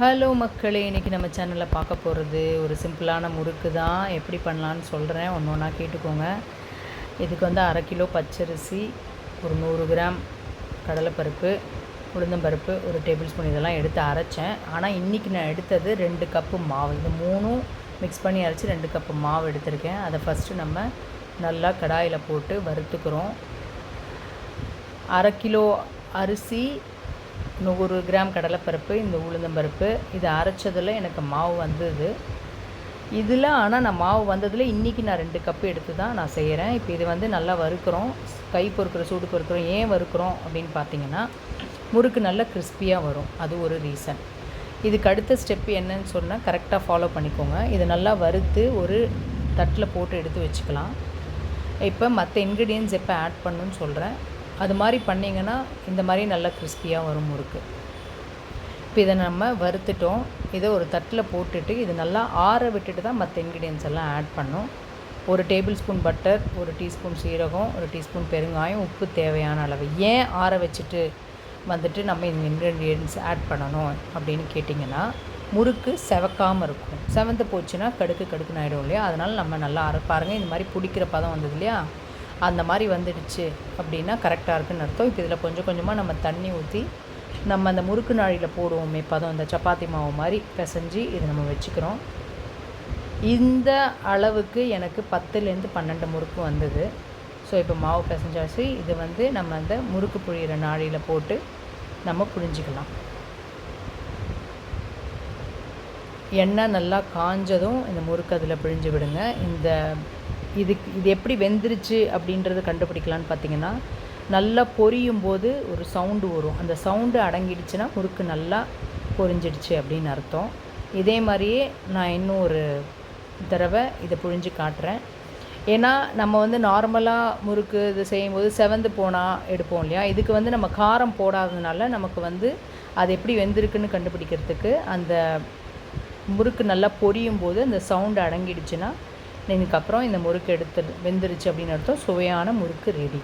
Hello மக்களே இன்றைக்கி நம்ம சேனலில் பார்க்க போகிறது ஒரு சிம்பிளான முறுக்கு தான். எப்படி பண்ணலான்னு சொல்கிறேன் ஒன்று ஒன்றா கேட்டுக்கோங்க. இதுக்கு வந்து அரை கிலோ பச்சரிசி ஒரு நூறு கிராம் கடலைப்பருப்பு உளுந்தம்பருப்பு ஒரு டேபிள் ஸ்பூன் இதெல்லாம் எடுத்து அரைச்சேன். ஆனால் இன்றைக்கி நான் எடுத்தது ரெண்டு கப்பு மாவு. இது மூணும் மிக்ஸ் பண்ணி அரைச்சி ரெண்டு கப்பு மாவு எடுத்திருக்கேன். அதை ஃபஸ்ட்டு நம்ம நல்லா கடாயில் போட்டு வறுத்துக்கிறோம். அரை கிலோ அரிசி நூறு கிராம் கடலைப்பருப்பு இந்த உளுந்தம்பருப்பு இது அரைச்சதில் எனக்கு மாவு வந்தது. இதில் ஆனால் நான் மாவு வந்ததில் இன்றைக்கி நான் ரெண்டு கப்பு எடுத்து தான் நான் செய்கிறேன். இப்போ இது வந்து நல்லா வறுக்கிறோம். கை பொறுக்கிற சூடு பொறுக்கிறோம் ஏன் வறுக்கிறோம் அப்படின்னு பார்த்தீங்கன்னா முறுக்கு நல்லா கிறிஸ்பியாக வரும். அது ஒரு ரீசன். இதுக்கு அடுத்த ஸ்டெப் என்னன்னு சொன்னால் கரெக்டாக ஃபாலோ பண்ணிக்கோங்க. இதை நல்லா வறுத்து ஒரு தட்டில் போட்டு எடுத்து வச்சுக்கலாம். இப்போ மற்ற இன்க்ரீடியன்ஸ் எப்போ ஆட் பண்ணுன்னு சொல்கிறேன். அது மாதிரி பண்ணிங்கன்னா இந்த மாதிரி நல்லா கிறிஸ்பியாக வரும் முறுக்கு. இப்போ இதை நம்ம வறுத்துட்டோம். இதை ஒரு தட்டில் போட்டுட்டு இது நல்லா ஆற விட்டுட்டு தான் மற்ற இன்க்ரீடியன்ஸ் எல்லாம் ஆட் பண்ணும் ஒரு டேபிள் ஸ்பூன் பட்டர் ஒரு டீஸ்பூன் சீரகம் ஒரு டீஸ்பூன் பெருங்காயம் உப்பு தேவையான அளவு. ஏன் ஆற வச்சுட்டு வந்துட்டு நம்ம இந்த இன்க்ரீடியன்ஸ் ஆட் பண்ணணும் அப்படின்னு கேட்டிங்கன்னா முறுக்கு செவக்காமல் இருக்கும். செவந்து போச்சுன்னா கடுக்கு கடுக்குன்னு ஆகிடும் இல்லையா? அதனால் நம்ம நல்லா அரைப்பாருங்க பாருங்கள் இந்த மாதிரி பிடிக்கிற பதம் வந்தது இல்லையா? அந்த மாதிரி வந்துடுச்சு அப்படின்னா கரெக்டாக இருக்குன்னு அர்த்தம். இப்போ இதில் கொஞ்சம் கொஞ்சமாக நம்ம தண்ணி ஊற்றி நம்ம அந்த முறுக்கு நாழியில் போடுவோமே பதம் இந்த சப்பாத்தி மாவு மாதிரி பிசைஞ்சு இது நம்ம வச்சுக்கிறோம். இந்த அளவுக்கு எனக்கு பத்துலேருந்து பன்னெண்டு முறுக்கு வந்தது. ஸோ இப்போ மாவு பிசைஞ்சாச்சு. இது வந்து நம்ம அந்த முறுக்கு புழியிற நாழியில் போட்டு நம்ம புழிஞ்சிக்கலாம். எண்ணெய் நல்லா காஞ்சதும் இந்த முறுக்கு அதில் பிழிஞ்சு விடுங்க. இந்த இதுக்கு இது எப்படி வெந்துருச்சு அப்படின்றத கண்டுபிடிக்கலான்னு பார்த்தீங்கன்னா நல்லா பொரியும் போது ஒரு சவுண்டு வரும். அந்த சவுண்டு அடங்கிடுச்சுன்னா முறுக்கு நல்லா பொரிஞ்சிடுச்சு அப்படின்னு அர்த்தம். இதே மாதிரியே நான் இன்னும் ஒரு தடவை இதை புழிஞ்சு காட்டுறேன். ஏன்னா நம்ம வந்து நார்மலாக முறுக்கு இது செய்யும்போது செவந்து போனால் எடுப்போம் இல்லையா? இதுக்கு வந்து நம்ம காரம் போடாததுனால நமக்கு வந்து அது எப்படி வெந்திருக்குன்னு கண்டுபிடிக்கிறதுக்கு அந்த முறுக்கு நல்லா பொரியும் போது அந்த சவுண்டு அடங்கிடுச்சுன்னா இதுக்கப்புறம் இந்த முறுக்கு எடுத்து வெந்துருச்சு அப்படின்னு அர்த்தம். சுவையான முறுக்கு ரெடி